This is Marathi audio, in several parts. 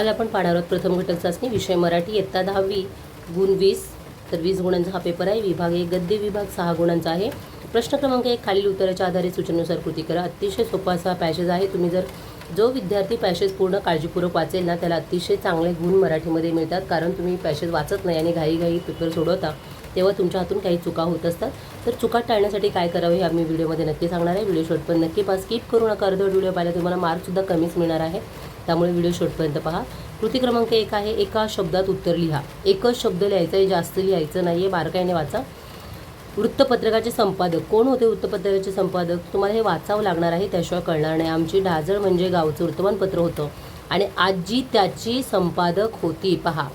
आज आपण पाहणार आहोत प्रथम घटक चाचणी विषय मराठी इयत्ता दहावी गुण वीस. तर वीस गुणांचा हा पेपर आहे. विभाग एक गद्य विभाग सहा गुणांचा आहे. प्रश्न क्रमांक एक खालील उत्तराच्या आधारे सूचनेनुसार कृती करा. अतिशय सोपा असा पॅसेज आहे. तुम्ही जर जो विद्यार्थी पॅसेज पूर्ण काळजीपूर्वक वाचेल ना त्याला अतिशय चांगले गुण मराठीमध्ये मिळतात. कारण तुम्ही पॅसेज वाचत नाही आणि घाईघाई पेपर सोडवता तेव्हा तुमच्या हातून काही चुका होत असतात. तर चुका टाळण्यासाठी काय करावे हे आम्ही व्हिडिओमध्ये नक्की सांगणार आहे. व्हिडिओ शॉट पण नक्की पास स्किप करू नका. अर्धवट व्हिडिओ पाहिला तुम्हाला मार्कसुद्धा कमीच मिळणार आहे. त्यामुळे व्हिडिओ शेवटपर्यंत पहा. कृती क्रमांक एक आहे एका शब्दात उत्तर लिहा. एकच शब्द लिहायचा आहे जास्त लिहायचं नाही आहे बारकाईने वाचा. वृत्तपत्रकाचे संपादक. कोण होते वृत्तपत्रकाचे संपादक? तुम्हाला हे वाचावं लागणार आहे त्याशिवाय कळणार नाही. आमची ढाजळ म्हणजे गावचं वृत्तमानपत्र होतं. आणि आजी त्याची संपादक होती. पहा.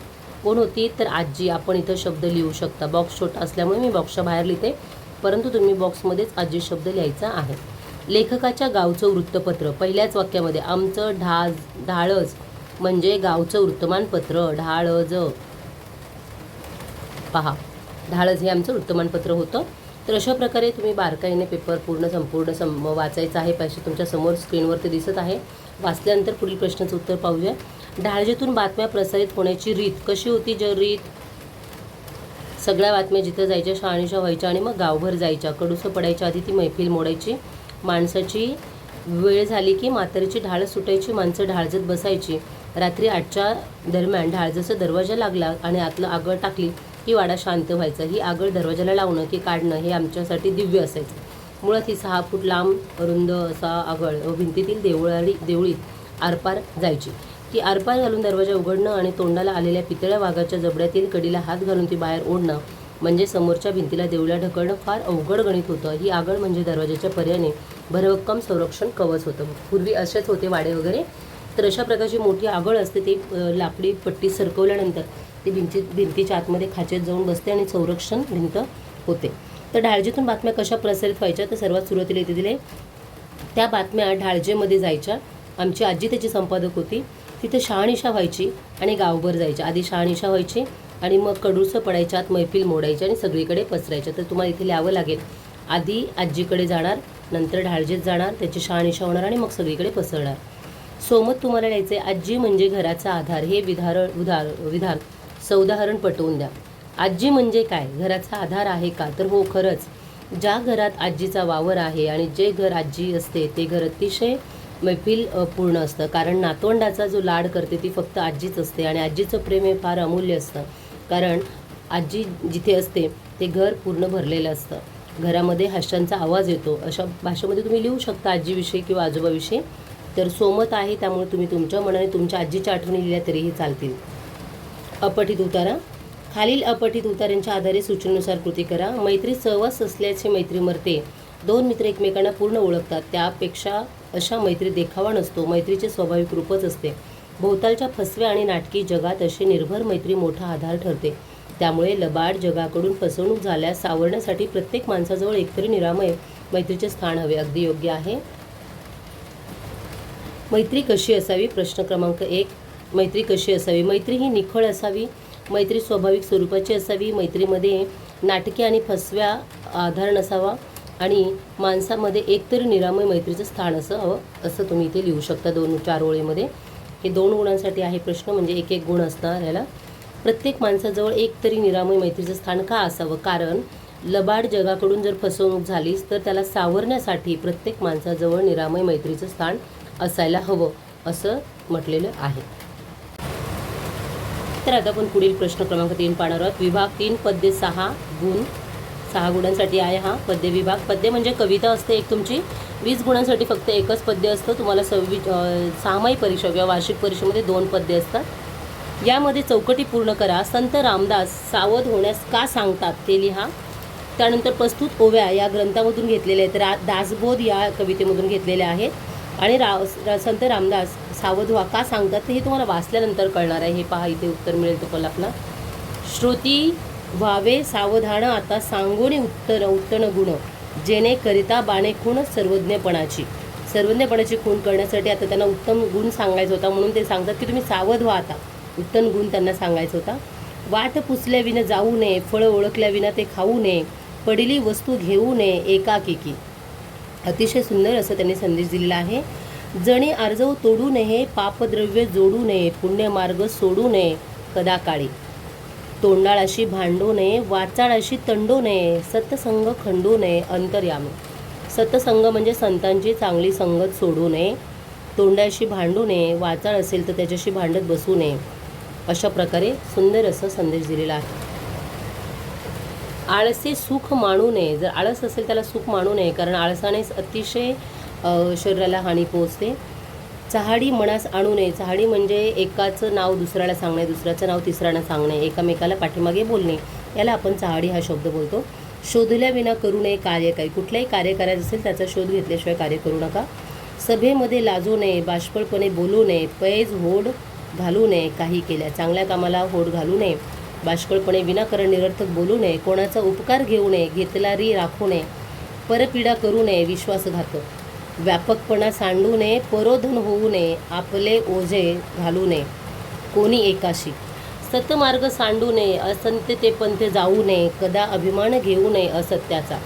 कोण होती? तर आजी. आपण इथं शब्द लिहू शकता. बॉक्स छोटा असल्यामुळे मी बॉक्सच्या बाहेर लिहिते. परंतु तुम्ही बॉक्समध्येच आजी शब्द लिहायचा आहे. लेखकाच्या गावचं वृत्तपत्र. पहिल्याच वाक्यामध्ये आमचं ढाज ढाळज म्हणजे गावचं वृत्तमानपत्र. ढाळज. पहा ढाळज हे आमचं वृत्तमानपत्र होतं. तर अशा प्रकारे तुम्ही बारकाईने पेपर पूर्ण संपूर्ण सम वाचायचा आहे पैसे तुमच्यासमोर स्क्रीनवर ते दिसत आहे. वाचल्यानंतर पुढील प्रश्नाचं उत्तर पाहूया. ढाळजेतून बातम्या प्रसारित होण्याची रीत कशी होती? ज रीत? सगळ्या बातम्या जिथं जायच्या शहानिशा व्हायच्या आणि मग गावभर जायच्या. कडूसं पडायच्या आधी ती मैफिल मोडायची. माणसाची वेळ झाली की म्हातारीची ढाळ सुटायची माणसं ढाळजत बसायची. रात्री आठच्या दरम्यान ढाळजसं दरवाजा लागला आणि आतलं आगळ टाकली की वाडा शांत व्हायचा. ही आगळ दरवाजाला लावणं की काढणं हे आमच्यासाठी दिव्य असायचं. मुळात ही सहा फूट लांब रुंद असा आगळ व भिंतीतील देवळाळी देवळीत आरपार जायची. ती आरपार घालून दरवाजा उघडणं आणि तोंडाला आलेल्या पितळ्या वाघाच्या जबड्यातील कडीला हात घालून ती बाहेर ओढणं म्हणजे समोरच्या भिंतीला देवळ्या ढकलणं फार अवघड गणित होतं. ही आगळ म्हणजे दरवाजाच्या पर्याने भरभक्कम संरक्षण कवच होतं. पूर्वी असेच होते वाडे वगैरे. तर अशा प्रकारची मोठी आगळ असते ती लाकडी पट्टी सरकवल्यानंतर ती भिंती भिंतीच्या आतमध्ये खाचेत जाऊन बसते आणि संरक्षण भिंत होते. तर ढाळजीतून बातम्या कशा प्रसारित व्हायच्या? तर सर्वात सुरुवातीला इथे दिले त्या बातम्या ढाळजेमध्ये जायच्या. आमची आजी त्याची संपादक होती. तिथे शहानिशा व्हायची आणि गावभर जायच्या आधी शहानिशा व्हायची आणि मग कडूसं पडायच्या आत मैफिल मोडायची आणि सगळीकडे पसरायच्या तर तुम्हाला इथे लिहावं लागेल आधी आजीकडे जाणार नंतर ढाळजीत जाणार त्याची शहानिशा होणार आणि मग सगळीकडे पसरणार. सोमत तुम्हाला लिहायचे आजी म्हणजे घराचा आधार. हे विधार उधार विधान सौदाहरण पटवून द्या. आजी म्हणजे काय? घराचा आधार आहे का? तर हो खरंच. ज्या घरात आजीचा वावर आहे आणि जे घर आजी असते ते घर अतिशय मैफिल पूर्ण असतं. कारण नातवंडाचा जो लाड करते ती फक्त आजीच असते आणि आजीचं प्रेम हे फार अमूल्य असतं. कारण आजी जिथे असते ते घर पूर्ण भरलेलं असतं. घरामध्ये हास्यांचा आवाज येतो. अशा भाषेमध्ये तुम्ही लिहू शकता आजीविषयी किंवा आजोबाविषयी. तर सोमत आहे त्यामुळे तुम्ही तुमच्या मनाने तुमच्या आजीच्या आठवणी लिहिल्या तरीही चालतील. अपठित उतारा. खालील अपठित उतारांच्या आधारे सूचनेनुसार कृती करा. मैत्री सहवास असल्याचे मैत्री मरते. दोन मित्र एकमेकांना पूर्ण ओळखतात. त्यापेक्षा अशा मैत्री देखावा नसतो. मैत्रीचे स्वाभाविक रूपच असते. भोवतालच्या फसव्या आणि नाटकी जगात अशी निर्भर मैत्री मोठा आधार ठरते. त्यामुळे लबाड जगाकडून फसवणूक झाल्यास सावरण्यासाठी प्रत्येक माणसाजवळ एकतरी निरामय मैत्रीचे स्थान हवे अगदी योग्य आहे. मैत्री कशी असावी? प्रश्न क्रमांक एक. मैत्री कशी असावी? मैत्री ही निखळ असावी मैत्री स्वाभाविक स्वरूपाची असावी मैत्रीमध्ये नाटके आणि फसव्या आधार नसावा आणि माणसामध्ये एकतरी निरामय मैत्रीचं स्थान असं हवं असं तुम्ही इथे लिहू शकता दोन चार ओळीमध्ये. हे दोन गुणांसाठी आहे प्रश्न म्हणजे एक एक गुण असणार याला प्रत्येक माणसाजवळ एक तरी निरामय मैत्रीचं स्थान का असावं? कारण लबाड जगाकडून जर फसवणूक झालीच तर त्याला सावरण्यासाठी प्रत्येक माणसाजवळ निरामय मैत्रीचं स्थान असायला हवं असं म्हटलेलं आहे. तर आता आपण पुढील प्रश्न क्रमांक तीन पाहणार आहोत. विभाग तीन पद्य सहा गुण सहा गुणांसाठी आहे हा. पद्य विभाग पद्य म्हणजे कविता असते एक तुमची. वीस गुणांसाठी फक्त एकच पद्य असतं. तुम्हाला सव्वी सहामाही परीक्षा किंवा वार्षिक परीक्षेमध्ये दोन पद्य असतात. यामध्ये चौकटी पूर्ण करा. संत रामदास सावध होण्यास का सांगतात ते लिहा. त्यानंतर प्रस्तुत ओव्या या ग्रंथामधून घेतलेल्या आहेत. रा दासबोध या कवितेमधून घेतलेल्या आहेत. आणि राव रा- संत रामदास सावध व्हा का सांगतात हे तुम्हाला वाचल्यानंतर कळणार आहे. हे पहा इथे उत्तर मिळेल तुम्हाला आपला श्रुती व्हावे सावधान आता सांगोनी उत्तर उत्तण गुण. जेणे करिता बाणे खूण सर्वज्ञपणाची. सर्वज्ञपणाची खूण करण्यासाठी आता त्यांना उत्तम गुण सांगायचा होता म्हणून ते सांगतात की तुम्ही सावध व्हा आता. उत्तम गुण त्यांना सांगायचा होता. वाट पुसल्याविना जाऊ नये फळं ओळखल्याविना ते खाऊ नये पडिली वस्तू घेऊ नये एकाकिकी. अतिशय सुंदर असं त्यांनी संदेश दिलेला आहे. जणी आर्जव तोडू नये पापद्रव्य जोडू नये पुण्यमार्ग सोडू नये कदाकाळी. तोंडाळाशी भांडू नये वाचाळाशी तंडू नये सत्संग खंडू नये अंतर्यामी. सत्संग म्हणजे संतांची चांगली संगत सोडू नये तोंडाशी भांडू नये वाचाळ असेल तर त्याच्याशी भांडत बसू नये. अशा प्रकारे सुंदर असा संदेश दिलेला आहे. आळसे सुख मानू नये. जर आळस असेल त्याला सुख मानू नये कारण आळसानेच अतिशय शरीराला हानी पोहोचते. चहाडी मनास आणू नये. चहाडी म्हणजे एकाचं नाव दुसऱ्याला सांगणे दुसऱ्याचं नाव तिसऱ्याला सांगणे एकामेकाला पाठीमागे बोलणे. याला आपण चहाडी हा शब्द बोलतो. शोधल्याविना करू नये कार्य काही. कुठलंही कार्य करायचं असेल त्याचा शोध घेतल्याशिवाय कार्य करू नका. सभेमध्ये लाजू नये बाष्पळपणे बोलू नये. पैज होड घालू नये काही केल्या. चांगल्या कामाला होड घालू नये. बाष्कळपणे विनाकारण निरर्थक बोलू नये. कोणाचा उपकार घेऊ नये. घेतलारी राखू नये. परपीडा करू नये. विश्वासघात व्यापकपणा सांडू नये. परोधन होऊ नये. आपले ओझे घालू नये. कोणी एकाशी. सतमार्ग सांडू नये. असंत्य ते जाऊ नये. कदा अभिमान घेऊ नये. असत्याचा.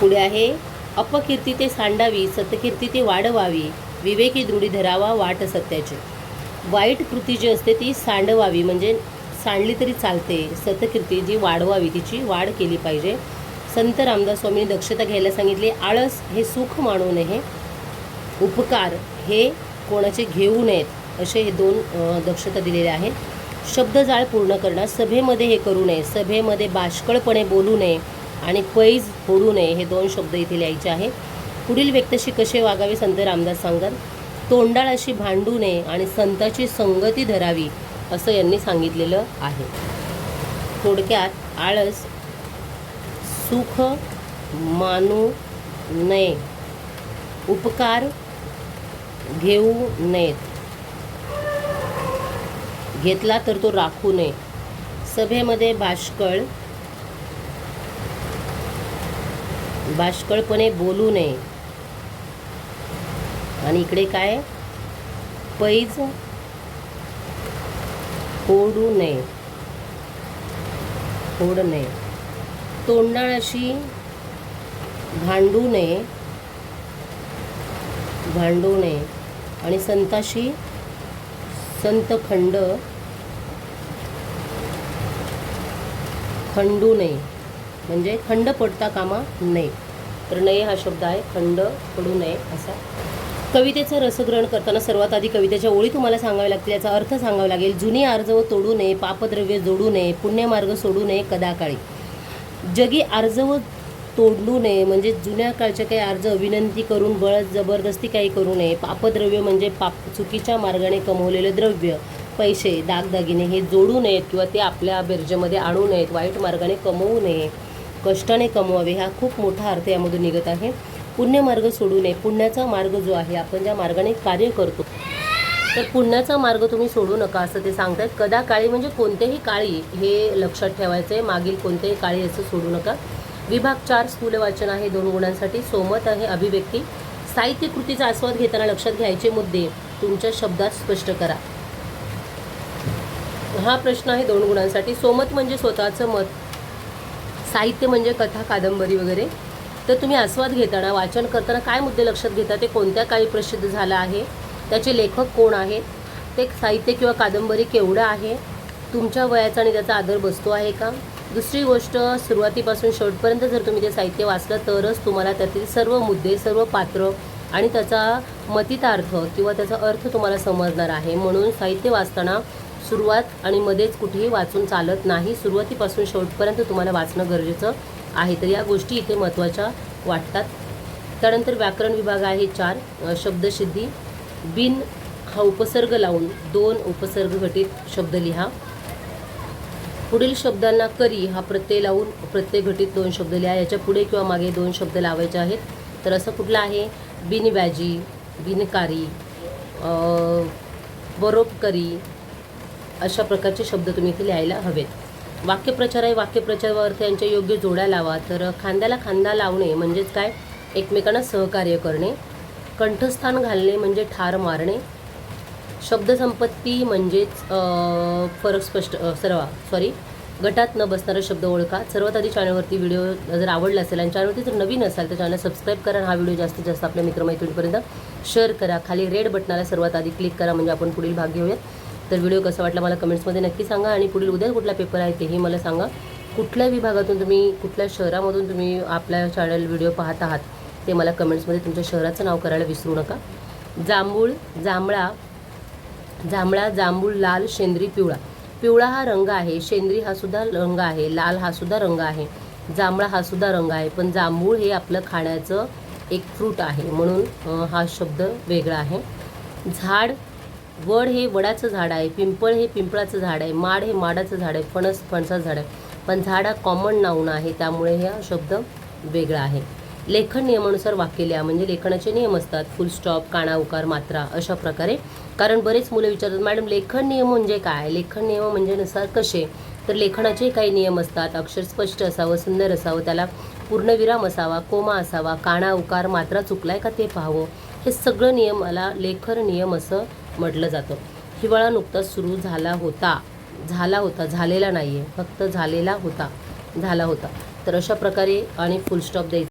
पुढे आहे अपकीर्ती ते सांडावी सतकीर्ती ते वाढवावी. विवेकी दृढी धरावा वाट सत्याची. वाईट कृती जी असते ती सांडवावी म्हणजे सांडली तरी चालते. सतकीर्ती जी वाढवावी तिची वाढ केली पाहिजे. संत रामदास स्वामींनी दक्षता घ्यायला सांगितली आळस हे सुख मानू नये. उपकार हे कोणाचे घेऊ नयेत असे हे दोन दक्षता दिलेले आहेत शब्दजाळ पूर्ण करणं सभेमध्ये हे करू नये. सभेमध्ये बाष्कळपणे बोलू नये आणि पैज फोडू नये हे दोन शब्द इथे लिहायचे आहे. पुढील व्यक्तीशी कसे वागावे संत रामदास सांगतात तोंडाळाशी भांडू नये आणि संताची संगती धरावी असं यांनी सांगितलेलं आहे. थोडक्यात आळस सुख मानू नये उपकार घेऊ नयेत. घेतला तर तो राखू नये. सभेमध्ये बाष्कळ बाष्कळपणे बोलू नये. आणि इकडे काय? पैज फोडू नये. फोड नये. तोंडाळाशी भांडू नये. भांडू नये. आणि संताशी संत खंड खंडू नये. म्हणजे खंड पडता कामा नये. तर नये हा शब्द आहे खंड पडू नये असा. कवितेचं रसग्रहण करताना सर्वात आधी कवितेच्या ओळी तुम्हाला सांगाव्या लागतील याचा अर्थ सांगावा लागेल जुनी आर्जव तोडू नये पापद्रव्य जोडू नये पुण्यमार्ग सोडू नये कदाकाळी. जगी आर्जव तोडू नये म्हणजे जुन्या काळच्या काही अर्ज विनंती करून बळ जबरदस्ती काही करू नये. पापद्रव्य म्हणजे पाप चुकीच्या मार्गाने कमवलेले द्रव्य पैसे दागदागिने हे जोडू नयेत किंवा ते आपल्या बेरजेमध्ये आणू नयेत वाईट मार्गाने कमवू नये. कष्टाने कमवावे हा खूप मोठा अर्थ यामधून निघत आहे. पुण्यमार्ग सोडू नये. पुण्याचा मार्ग जो आहे आपण ज्या मार्गाने कार्य करतो तर पुण्याचा मार्ग तुम्ही सोडू नका असं ते सांगतात कदा काळी म्हणजे कोणतेही काळी हे लक्षात ठेवायचं आहे मागील कोणतेही काळी असं सोडू नका. विभाग चार स्थूल वाचन आहे दोन गुणांसाठी. सोमत आहे अभिव्यक्ती. साहित्य कृतीचा आस्वाद घेताना लक्षात घ्यायचे मुद्दे तुमच्या शब्दात स्पष्ट करा. हा प्रश्न आहे दोन गुणांसाठी. सोमत म्हणजे स्वतःचं मत. साहित्य म्हणजे कथा कादंबरी वगैरे. तर तुम्ही आस्वाद घेताना वाचन करताना काय मुद्दे लक्षात घेता? ते कोणत्या काळी प्रसिद्ध झालं आहे? त्याचे लेखक कोण आहेत? ते साहित्य किंवा कादंबरी केवढं आहे? तुमच्या वयाचा आणि त्याचा आदर बसतो आहे का? दुसरी गोष्ट सुरुवातीपासून शेवटपर्यंत जर तुम्ही ते साहित्य वाचलं तरच तुम्हाला त्यातील सर्व मुद्दे सर्व पात्र आणि त्याचा मतितार्थ किंवा त्याचा अर्थ तुम्हाला समजणार आहे. म्हणून साहित्य वाचताना सुरुवात आणि मध्येच कुठेही वाचून चालत नाही. सुरुवातीपासून शेवटपर्यंत तुम्हाला वाचणं गरजेचं आहे. तर या गोष्टी इथे महत्त्वाच्या वाटतात. त्यानंतर व्याकरण विभाग आहे चार. शब्दसिद्धी. बिन हा उपसर्ग लावून दोन उपसर्ग घटित शब्द लिहा. पुढील शब्दांना करी हा प्रत्यय लावून प्रत्यय घटित दोन शब्द लिहा. याच्यापुढे किंवा मागे दोन शब्द लावायचे आहेत. तर असं कुठलं आहे? बिनव्याजी बिनकारी बरोपकरी बरोबकरी अशा प्रकारचे शब्द तुम्ही इथे लिहायला हवेत. वाक्यप्रचार आहे वाक्यप्रचार अर्थ यांच्या योग्य जोड्या लावा. तर खांद्याला खांदा लावणे म्हणजेच काय? एकमेकांना सहकार्य करणे. कंठस्थान घालणे म्हणजे ठार मारणे. शब्दसंपत्ती म्हणजेच फरक स्पष्ट अ, सरवा सॉरी गटात न बसणारा शब्द ओळखा. सर्वात आधी चॅनलवरती व्हिडिओ जर आवडला असेल आणि चॅनलवरती जर नवीन असाल तर चॅनल सबस्क्राईब करा आणि हा व्हिडिओ जास्तीत जास्त आपल्या मित्रमैत्रिणीपर्यंत शेअर करा. खाली रेड बटनाला सर्वात आधी क्लिक करा म्हणजे आपण पुढील भाग घेऊयात. तर व्हिडिओ कसा वाटला मला कमेंट्समध्ये नक्की सांगा आणि पुढील उद्या कुठला पेपर आहे तेही मला सांगा. कुठल्या विभागातून तुम्ही कुठल्या शहरामधून तुम्ही आपल्या चॅनल व्हिडिओ पाहत आहात ते मला कमेंट्समध्ये तुमच्या शहराचं नाव करायला विसरू नका. जांभूळ जांभळा जांभळा जांभूळ लाल शेंद्री पिवळा. पिवळा हा रंग आहे शेंद्री हा सुद्धा रंग आहे लाल हा सुद्धा रंग आहे जांभळा हा सुद्धा रंग आहे पण जांभूळ हे आपलं खाण्याचं एक फ्रूट आहे म्हणून हा शब्द वेगळा आहे. झाड वड हे वडाचं झाड आहे पिंपळ हे पिंपळाचं झाड आहे माड हे माडाचं झाड आहे फणस फणसाचं झाड आहे. पण झाड हा कॉमन नाऊन आहे त्यामुळे हा शब्द वेगळा आहे. लेखन नियमानुसार वाक्य लिहा म्हणजे लेखनाचे नियम असतात. फुल स्टॉप काना उकार मात्रा अशा प्रकारे. कारण बरेच मुलं विचारतात मॅडम लेखन नियम म्हणजे काय? लेखन नियम म्हणजे नुसार कसे? तर लेखनाचे काही नियम असतात. अक्षर स्पष्ट असावं सुंदर असावं त्याला पूर्णविराम असावा कोमा असावा काना उकार मात्रा चुकलाय का ते पाहावं. हे सगळं नियमाला लेखन नियम असं म्हटलं जातं. हिवाळा नुकताच सुरू झाला होता. झाला होता. झालेला नाही आहे फक्त झालेला होता. झाला होता. तर अशा प्रकारे आणि फुल स्टॉप द्यायचा.